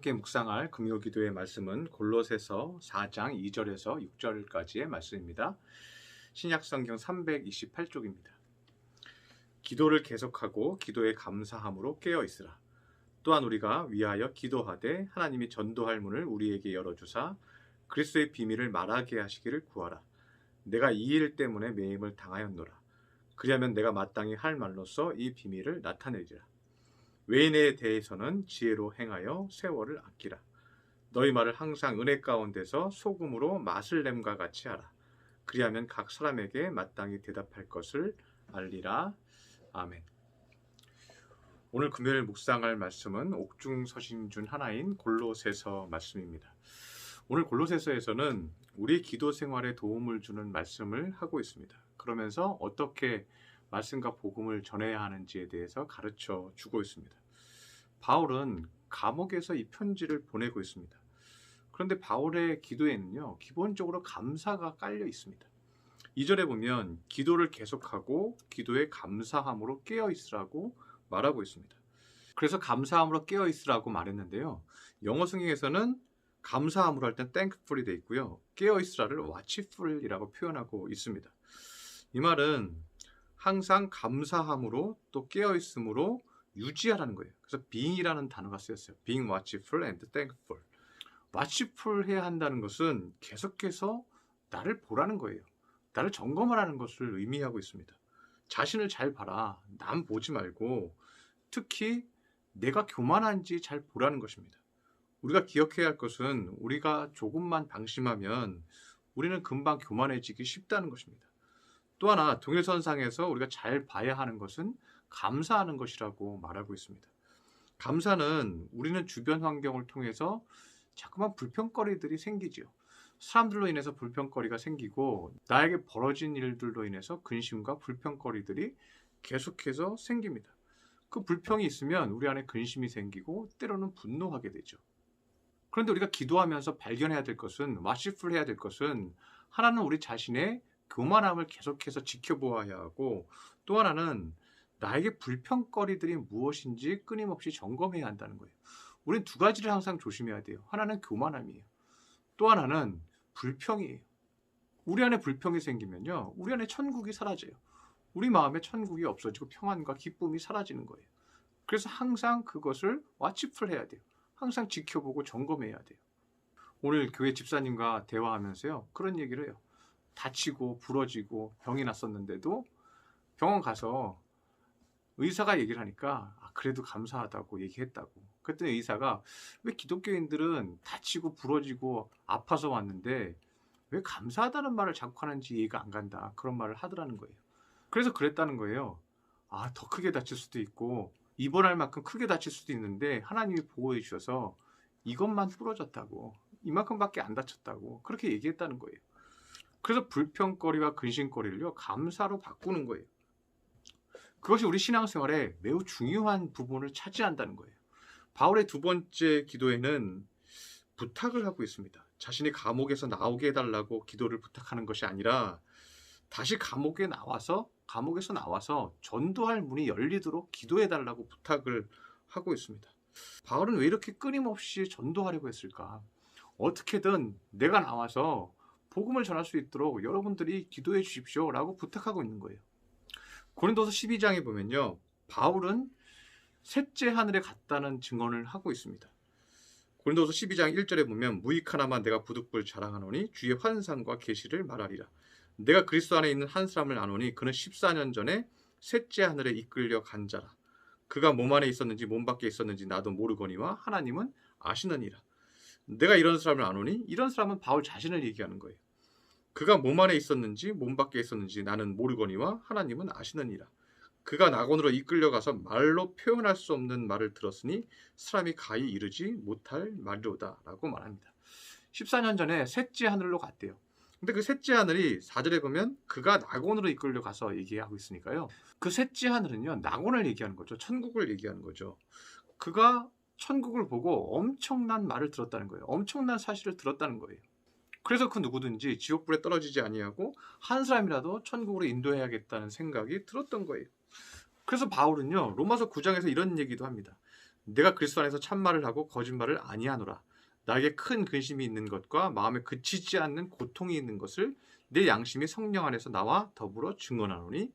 함께 묵상할 금요 기도의 말씀은 골로새서 4장 2절에서 6절까지의 말씀입니다. 신약 성경 328쪽입니다. 기도를 계속하고 기도에 감사함으로 깨어 있으라. 또한 우리가 위하여 기도하되 하나님이 전도할 문을 우리에게 열어 주사 그리스도의 비밀을 말하게 하시기를 구하라. 내가 이 일 때문에 매임을 당하였노라. 그리하면 내가 마땅히 할 말로써 이 비밀을 나타내리라. 외인에 대해서는 지혜로 행하여 세월을 아끼라. 너희 말을 항상 은혜 가운데서 소금으로 맛을 냄과 같이 하라. 그리하면 각 사람에게 마땅히 대답할 것을 알리라. 아멘. 오늘 금요일 묵상할 말씀은 옥중 서신 중 하나인 골로새서 말씀입니다. 오늘 골로새서에서는 우리 기도 생활에 도움을 주는 말씀을 하고 있습니다. 그러면서 어떻게 말씀과 복음을 전해야 하는지에 대해서 가르쳐 주고 있습니다. 바울은 감옥에서 이 편지를 보내고 있습니다. 그런데 바울의 기도에는요, 기본적으로 감사가 깔려 있습니다. 2절에 보면 기도를 계속하고 기도에 감사함으로 깨어 있으라고 말하고 있습니다. 그래서 감사함으로 깨어 있으라고 말했는데요. 영어 성경에서는 감사함으로 할 땐 thankful이 돼 있고요. 깨어 있으라를 watchful이라고 표현하고 있습니다. 이 말은 항상 감사함으로 또 깨어 있음으로 유지하라는 거예요. 그래서 being이라는 단어가 쓰였어요. being watchful and thankful. watchful 해야 한다는 것은 계속해서 나를 보라는 거예요. 나를 점검하라는 것을 의미하고 있습니다. 자신을 잘 봐라. 남 보지 말고 특히 내가 교만한지 잘 보라는 것입니다. 우리가 기억해야 할 것은 우리가 조금만 방심하면 우리는 금방 교만해지기 쉽다는 것입니다. 또 하나 동일선상에서 우리가 잘 봐야 하는 것은 감사하는 것이라고 말하고 있습니다. 감사는 우리는 주변 환경을 통해서 자꾸만 불평거리들이 생기죠. 사람들로 인해서 불평거리가 생기고 나에게 벌어진 일들로 인해서 근심과 불평거리들이 계속해서 생깁니다. 그 불평이 있으면 우리 안에 근심이 생기고 때로는 분노하게 되죠. 그런데 우리가 기도하면서 발견해야 될 것은 와시풀 해야 될 것은 하나는 우리 자신의 교만함을 계속해서 지켜보아야 하고 또 하나는 나에게 불평거리들이 무엇인지 끊임없이 점검해야 한다는 거예요. 우리는 두 가지를 항상 조심해야 돼요. 하나는 교만함이에요. 또 하나는 불평이에요. 우리 안에 불평이 생기면요. 우리 안에 천국이 사라져요. 우리 마음에 천국이 없어지고 평안과 기쁨이 사라지는 거예요. 그래서 항상 그것을 와치풀 해야 돼요. 항상 지켜보고 점검해야 돼요. 오늘 교회 집사님과 대화하면서요. 그런 얘기를 해요. 다치고 부러지고 병이 났었는데도 병원 가서 의사가 얘기를 하니까 아, 그래도 감사하다고 얘기했다고. 그랬더니 의사가 왜 기독교인들은 다치고 부러지고 아파서 왔는데 왜 감사하다는 말을 자꾸 하는지 이해가 안 간다. 그런 말을 하더라는 거예요. 그래서 그랬다는 거예요. 아, 더 크게 다칠 수도 있고 입원할 만큼 크게 다칠 수도 있는데 하나님이 보호해 주셔서 이것만 부러졌다고. 이만큼밖에 안 다쳤다고. 그렇게 얘기했다는 거예요. 그래서 불평거리와 근심거리를요, 감사로 바꾸는 거예요. 그것이 우리 신앙생활에 매우 중요한 부분을 차지한다는 거예요. 바울의 두 번째 기도에는 부탁을 하고 있습니다. 자신이 감옥에서 나오게 해달라고 기도를 부탁하는 것이 아니라 다시 감옥에 나와서 감옥에서 나와서 전도할 문이 열리도록 기도해달라고 부탁을 하고 있습니다. 바울은 왜 이렇게 끊임없이 전도하려고 했을까? 어떻게든 내가 나와서 복음을 전할 수 있도록 여러분들이 기도해 주십시오 라고 부탁하고 있는 거예요. 고린도서 12장에 보면요. 바울은 셋째 하늘에 갔다는 증언을 하고 있습니다. 고린도서 12장 1절에 보면 무익 하나만 내가 부득불 자랑하노니 주의 환상과 계시를 말하리라. 내가 그리스도 안에 있는 한 사람을 아노니 그는 14년 전에 셋째 하늘에 이끌려 간 자라. 그가 몸 안에 있었는지 몸 밖에 있었는지 나도 모르거니와 하나님은 아시느니라. 내가 이런 사람을 아노니 이런 사람은 바울 자신을 얘기하는 거예요. 그가 몸 안에 있었는지 몸 밖에 있었는지 나는 모르거니와 하나님은 아시느니라. 그가 낙원으로 이끌려가서 말로 표현할 수 없는 말을 들었으니 사람이 가히 이르지 못할 말이로다라고 말합니다. 14년 전에 셋째 하늘로 갔대요. 근데 그 셋째 하늘이 4절에 보면 그가 낙원으로 이끌려 가서 얘기하고 있으니까요. 그 셋째 하늘은요. 낙원을 얘기하는 거죠. 천국을 얘기하는 거죠. 그가 천국을 보고 엄청난 말을 들었다는 거예요. 엄청난 사실을 들었다는 거예요. 그래서 그 누구든지 지옥불에 떨어지지 아니하고 한 사람이라도 천국으로 인도해야겠다는 생각이 들었던 거예요. 그래서 바울은요. 로마서 9장에서 이런 얘기도 합니다. 내가 그리스도 안에서 참말을 하고 거짓말을 아니하노라. 나에게 큰 근심이 있는 것과 마음에 그치지 않는 고통이 있는 것을 내 양심이 성령 안에서 나와 더불어 증언하노니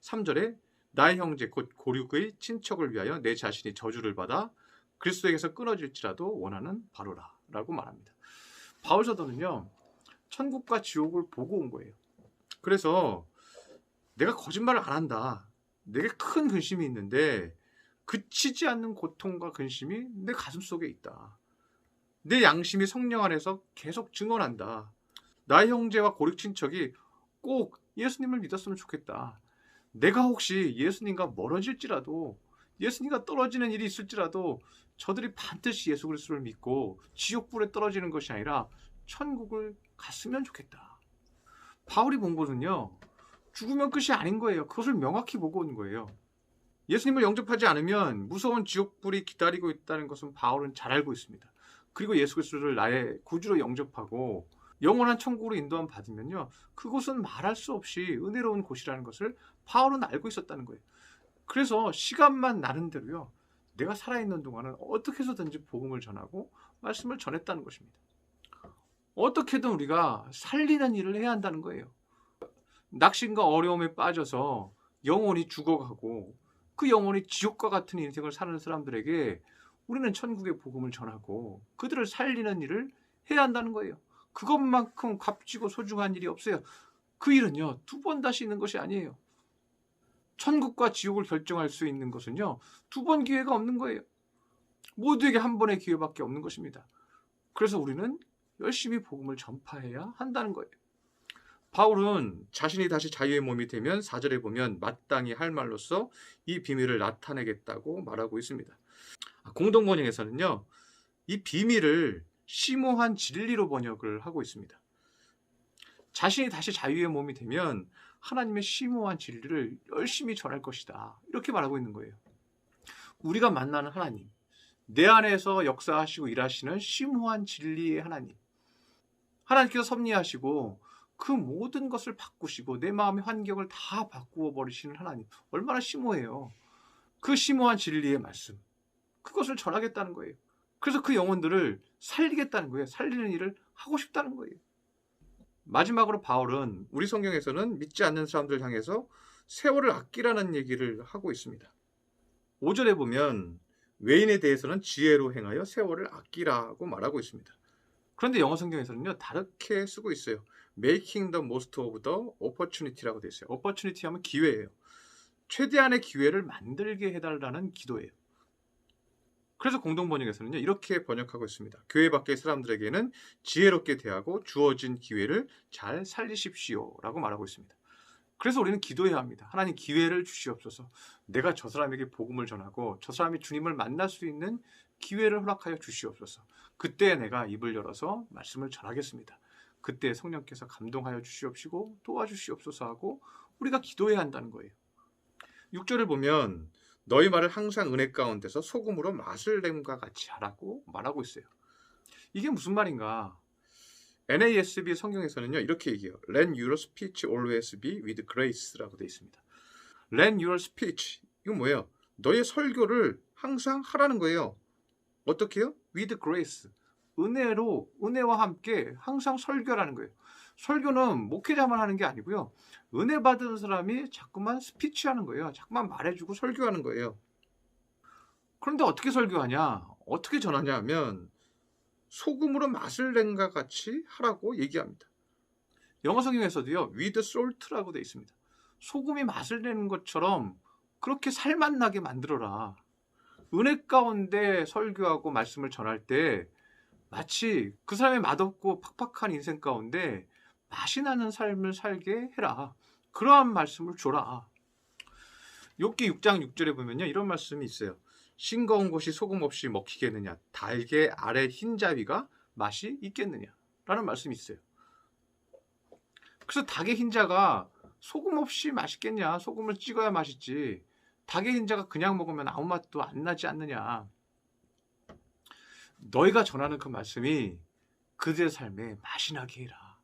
3절에 나의 형제 곧 고륙의 친척을 위하여 내 자신이 저주를 받아 그리스도에게서 끊어질지라도 원하는 바로라 라고 말합니다. 바울 사도는요. 천국과 지옥을 보고 온 거예요. 그래서 내가 거짓말을 안 한다. 내게 큰 근심이 있는데 그치지 않는 고통과 근심이 내 가슴 속에 있다. 내 양심이 성령 안에서 계속 증언한다. 나의 형제와 고륙 친척이 꼭 예수님을 믿었으면 좋겠다. 내가 혹시 예수님과 멀어질지라도 예수님과 떨어지는 일이 있을지라도 저들이 반드시 예수 그리스도를 믿고 지옥불에 떨어지는 것이 아니라 천국을 갔으면 좋겠다. 바울이 본 것은요. 죽으면 끝이 아닌 거예요. 그것을 명확히 보고 온 거예요. 예수님을 영접하지 않으면 무서운 지옥불이 기다리고 있다는 것은 바울은 잘 알고 있습니다. 그리고 예수 그리스도를 나의 구주로 영접하고 영원한 천국으로 인도함 받으면요. 그곳은 말할 수 없이 은혜로운 곳이라는 것을 바울은 알고 있었다는 거예요. 그래서 시간만 나는 대로요. 내가 살아있는 동안은 어떻게 해서든지 복음을 전하고 말씀을 전했다는 것입니다. 어떻게든 우리가 살리는 일을 해야 한다는 거예요. 낙심과 어려움에 빠져서 영혼이 죽어가고 그 영혼이 지옥과 같은 인생을 사는 사람들에게 우리는 천국의 복음을 전하고 그들을 살리는 일을 해야 한다는 거예요. 그것만큼 값지고 소중한 일이 없어요. 그 일은요, 두 번 다시 있는 것이 아니에요. 천국과 지옥을 결정할 수 있는 것은요, 두 번 기회가 없는 거예요. 모두에게 한 번의 기회밖에 없는 것입니다. 그래서 우리는 열심히 복음을 전파해야 한다는 거예요. 바울은 자신이 다시 자유의 몸이 되면 4절에 보면 마땅히 할 말로써 이 비밀을 나타내겠다고 말하고 있습니다. 아, 공동 번역에서는요, 이 비밀을 심오한 진리로 번역을 하고 있습니다. 자신이 다시 자유의 몸이 되면 하나님의 심오한 진리를 열심히 전할 것이다. 이렇게 말하고 있는 거예요. 우리가 만나는 하나님, 내 안에서 역사하시고 일하시는 심오한 진리의 하나님. 하나님께서 섭리하시고 그 모든 것을 바꾸시고 내 마음의 환경을 다 바꾸어 버리시는 하나님. 얼마나 심오해요. 그 심오한 진리의 말씀. 그것을 전하겠다는 거예요. 그래서 그 영혼들을 살리겠다는 거예요. 살리는 일을 하고 싶다는 거예요. 마지막으로 바울은 우리 성경에서는 믿지 않는 사람들 향해서 세월을 아끼라는 얘기를 하고 있습니다. 5절에 보면 외인에 대해서는 지혜로 행하여 세월을 아끼라고 말하고 있습니다. 그런데 영어 성경에서는요 다르게 쓰고 있어요. Making the most of the opportunity라고 되어 있어요. opportunity 하면 기회예요. 최대한의 기회를 만들게 해달라는 기도예요. 그래서 공동번역에서는요 이렇게 번역하고 있습니다. 교회 밖의 사람들에게는 지혜롭게 대하고 주어진 기회를 잘 살리십시오라고 말하고 있습니다. 그래서 우리는 기도해야 합니다. 하나님 기회를 주시옵소서. 내가 저 사람에게 복음을 전하고 저 사람이 주님을 만날 수 있는 기회를 허락하여 주시옵소서. 그때 내가 입을 열어서 말씀을 전하겠습니다. 그때 성령께서 감동하여 주시옵시고 도와주시옵소서 하고 우리가 기도해야 한다는 거예요. 6절을 보면 너희 말을 항상 은혜 가운데서 소금으로 맛을 냄과 같이 하라고 말하고 있어요. 이게 무슨 말인가? NASB 성경에서는요 이렇게 얘기해요. Let your speech always be with grace라고 되어 있습니다. Let your speech 이건 뭐예요? 너의 설교를 항상 하라는 거예요. 어떻게요? With grace 은혜로 은혜와 함께 항상 설교라는 거예요. 설교는 목회자만 하는 게 아니고요. 은혜 받은 사람이 자꾸만 스피치하는 거예요. 자꾸만 말해주고 설교하는 거예요. 그런데 어떻게 설교하냐? 어떻게 전하냐 하면 소금으로 맛을 낸과 같이 하라고 얘기합니다. 영어 성경에서도요. with salt라고 되어 있습니다. 소금이 맛을 내는 것처럼 그렇게 살맛 나게 만들어라. 은혜 가운데 설교하고 말씀을 전할 때 마치 그 사람의 맛없고 팍팍한 인생 가운데 맛이 나는 삶을 살게 해라. 그러한 말씀을 줘라. 욥기 6장 6절에 보면요. 이런 말씀이 있어요. 싱거운 것이 소금 없이 먹히겠느냐? 달게 아래 흰자위가 맛이 있겠느냐? 라는 말씀이 있어요. 그래서 닭의 흰자가 소금 없이 맛있겠냐? 소금을 찍어야 맛있지. 닭의 흰자가 그냥 먹으면 아무 맛도 안 나지 않느냐? 너희가 전하는 그 말씀이 그들의 삶에 맛이 나게 해라.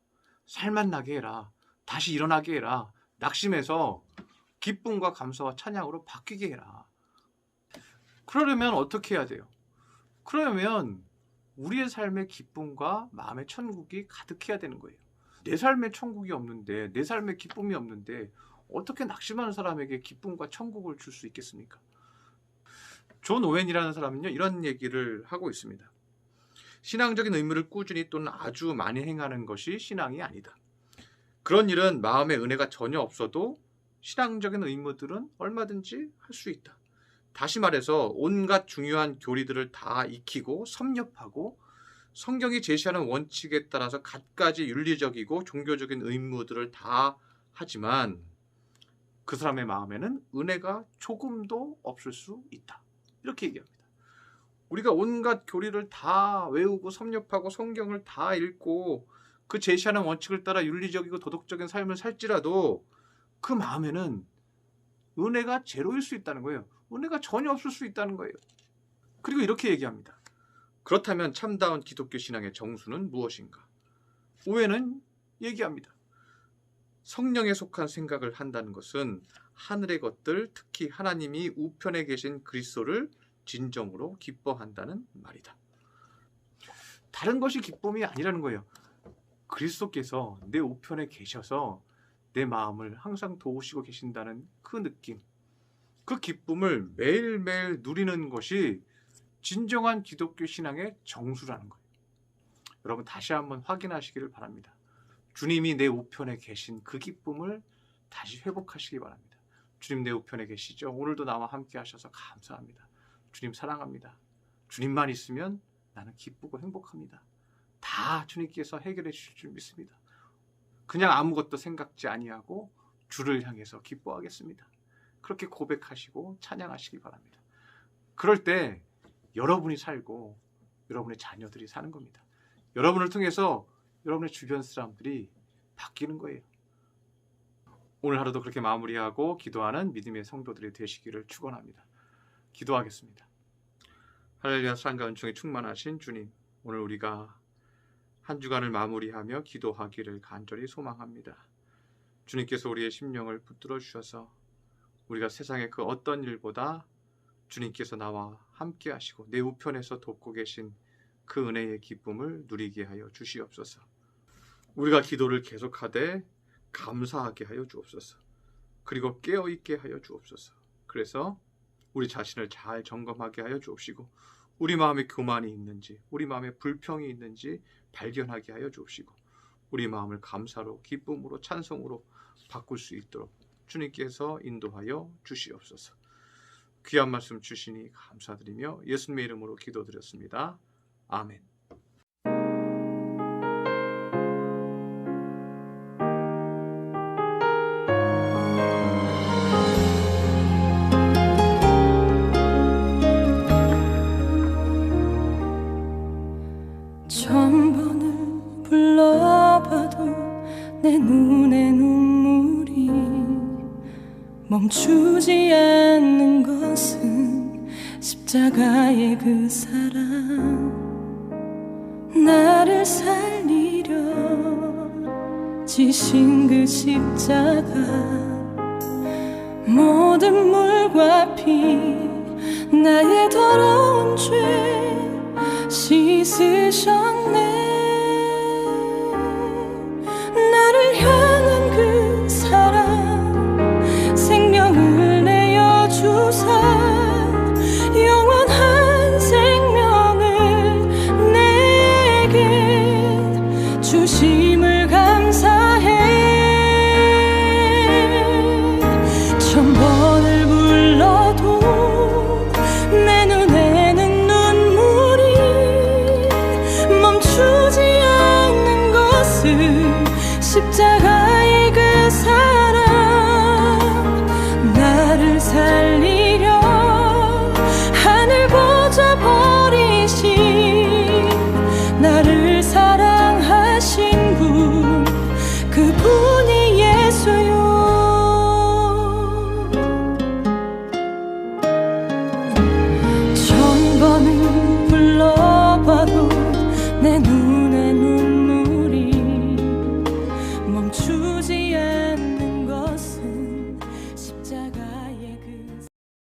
살맛 나게 해라. 다시 일어나게 해라. 낙심해서 기쁨과 감사와 찬양으로 바뀌게 해라. 그러려면 어떻게 해야 돼요? 그러면 우리의 삶의 기쁨과 마음의 천국이 가득해야 되는 거예요. 내 삶의 천국이 없는데, 내 삶의 기쁨이 없는데, 어떻게 낙심하는 사람에게 기쁨과 천국을 줄 수 있겠습니까? 존 오웬이라는 사람은요, 이런 얘기를 하고 있습니다. 신앙적인 의무를 꾸준히 또는 아주 많이 행하는 것이 신앙이 아니다. 그런 일은 마음의 은혜가 전혀 없어도 신앙적인 의무들은 얼마든지 할 수 있다. 다시 말해서 온갖 중요한 교리들을 다 익히고 섭렵하고 성경이 제시하는 원칙에 따라서 갖가지 윤리적이고 종교적인 의무들을 다 하지만 그 사람의 마음에는 은혜가 조금도 없을 수 있다. 이렇게 얘기합니다. 우리가 온갖 교리를 다 외우고 섭렵하고 성경을 다 읽고 그 제시하는 원칙을 따라 윤리적이고 도덕적인 삶을 살지라도 그 마음에는 은혜가 제로일 수 있다는 거예요. 은혜가 전혀 없을 수 있다는 거예요. 그리고 이렇게 얘기합니다. 그렇다면 참다운 기독교 신앙의 정수는 무엇인가? 오해는 얘기합니다. 성령에 속한 생각을 한다는 것은 하늘의 것들, 특히 하나님이 우편에 계신 그리스도를 진정으로 기뻐한다는 말이다. 다른 것이 기쁨이 아니라는 거예요. 그리스도께서 내 우편에 계셔서 내 마음을 항상 도우시고 계신다는 그 느낌, 그 기쁨을 매일매일 누리는 것이 진정한 기독교 신앙의 정수라는 거예요. 여러분 다시 한번 확인하시기를 바랍니다. 주님이 내 우편에 계신 그 기쁨을 다시 회복하시기 바랍니다. 주님 내 우편에 계시죠? 오늘도 나와 함께 하셔서 감사합니다. 주님 사랑합니다. 주님만 있으면 나는 기쁘고 행복합니다. 다 주님께서 해결해 주실 줄 믿습니다. 그냥 아무것도 생각지 아니하고 주를 향해서 기뻐하겠습니다. 그렇게 고백하시고 찬양하시기 바랍니다. 그럴 때 여러분이 살고 여러분의 자녀들이 사는 겁니다. 여러분을 통해서 여러분의 주변 사람들이 바뀌는 거예요. 오늘 하루도 그렇게 마무리하고 기도하는 믿음의 성도들이 되시기를 축원합니다. 기도하겠습니다. 할렐루야 산가 은총에 충만하신 주님, 오늘 우리가 한 주간을 마무리하며 기도하기를 간절히 소망합니다. 주님께서 우리의 심령을 붙들어 주셔서 우리가 세상의 그 어떤 일보다 주님께서 나와 함께 하시고 내 우편에서 돕고 계신 그 은혜의 기쁨을 누리게 하여 주시옵소서. 우리가 기도를 계속하되 감사하게 하여 주옵소서. 그리고 깨어 있게 하여 주옵소서. 그래서 우리 자신을 잘 점검하게 하여 주옵시고 우리 마음에 교만이 있는지 우리 마음에 불평이 있는지 발견하게 하여 주옵시고 우리 마음을 감사로 기쁨으로 찬송으로 바꿀 수 있도록 주님께서 인도하여 주시옵소서. 귀한 말씀 주시니 감사드리며 예수님의 이름으로 기도드렸습니다. 아멘. 나를 살리려 지신 그 십자가 모든 물과 피 나의 더러운 죄 씻으셨네